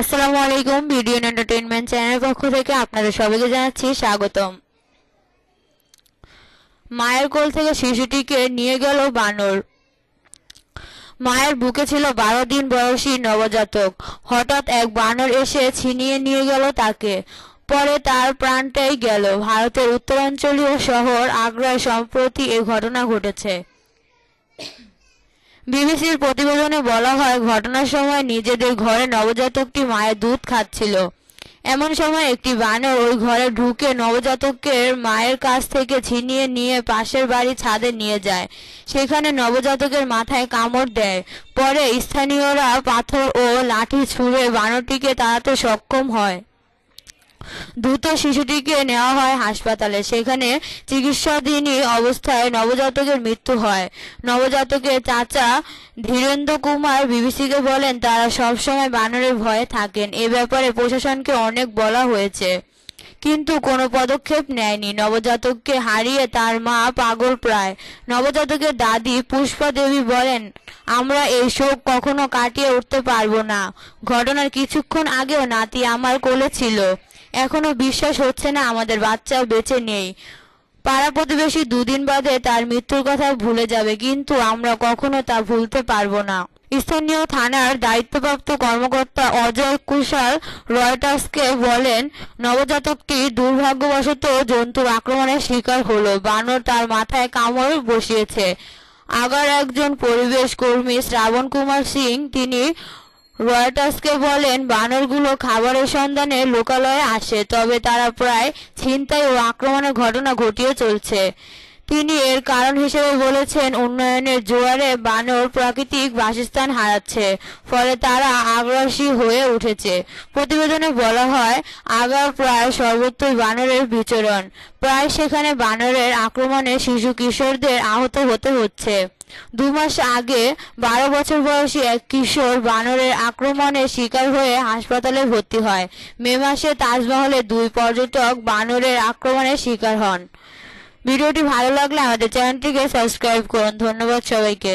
আসসালামু আলাইকুম, video entertainment চ্যানেলের পক্ষ থেকে আপনাদের সবাইকে জানাচ্ছি স্বাগতম। মায়ের কোল থেকে শিশুটিকে নিয়ে গেল বানর। মায়ের বুকে ছিল বারো দিন বয়সী নবজাতক। হঠাৎ এক বানর এসে ছিনিয়ে নিয়ে গেল তাকে। পরে তার প্রাণটাই গেল। ভারতের উত্তরাঞ্চলীয় শহর আগ্রায় সম্প্রতি এই ঘটনা ঘটেছে। বিবিসির প্রতিবেদনে বলা হয়, ঘটনার সময় নিজেদের ঘরে নবজাতকটি মায়ের দুধ খাচ্ছিল। এমন সময় একটি বানর ওই ঘরে ঢুকে নবজাতকের মায়ের কাছ থেকে ছিনিয়ে নিয়ে পাশের বাড়ি ছাদে নিয়ে যায়। সেখানে নবজাতকের মাথায় কামড় দেয়। পরে স্থানীয়রা পাথর ও লাঠি ছুঁড়ে বানরটিকে তাড়াতে সক্ষম হয়। দ্রুত শিশুটিকে নেওয়া হয় হাসপাতালে। সেখানে চিকিৎসাধীন অবস্থায় নবজাতকের মৃত্যু হয়। নবজাতকের চাচা ধীরেন্দ্র কুমার বিবিসিকে বলেন, তারা সবসময় বানরের ভয়ে থাকেন। এ ব্যাপারে প্রশাসনকে অনেক বলা হয়েছে। কিন্তু কোনো পদক্ষেপ নেয়নি। নবজাতককে হারিয়ে তার মা পাগল প্রায়। নবজাতকের দাদি পুষ্পা দেবী বলেন, আমরা এই শোক কখনো কাটিয়ে উঠতে পারব না। ঘটনার কিছুক্ষণ আগেও নাতি আমার কোলে ছিল। এখনও বিশ্বাস হচ্ছে না, আমাদের বাচ্চা বেঁচে নেই। পাড়া প্রতিবেশী দুদিন বাদে তার মৃত্যুর কথা ভুলে যাবে, কিন্তু আমরা কখনো তা ভুলতে পারব না। স্থানীয় থানার দায়িত্বপ্রাপ্ত কর্মকর্তা অজয় কুশাল রয়টার্সকে বলেন, নবজাতকটি দুর্ভাগ্যবশত জন্তুর আক্রমণের শিকার হলো, বানর তার মাথায় কামড় বসিয়েছে। আগার একজন পরিবেশ কর্মী শ্রাবণ কুমার সিং, তিনি রয়টার্সকে বলেন, বানরগুলো খাবারের সন্ধানে লোকালয়ে আসে, তবে তারা প্রায় ছিনতাই ও আক্রমণের ঘটনা ঘটিয়ে চলছে। তিনি এর কারণ হিসেবে বলেছেন, উন্নয়নের জোয়ারে বানর প্রাকৃতিক বাসস্থান হারাচ্ছে, ফলে তারা আগ্রাসী হয়ে উঠেছে। প্রতিবেদনে বলা হয়, আগার প্রায় সর্বত্রই বানরের বিচরণ। প্রায় সেখানে বানরের আক্রমণে শিশু কিশোরদের আহত হতে হচ্ছে। দু মাস আগে বারো বছর বয়সী এক কিশোর বানরের আক্রমণে শিকার হয়ে হাসপাতালে ভর্তি হয়। মে মাসে তাজমহলে দুই পর্যটক বানরের আক্রমণের শিকার হন। ভিডিওটি ভালো লাগলে আমাদের চ্যানেলটিকে সাবস্ক্রাইব করুন। ধন্যবাদ সবাইকে।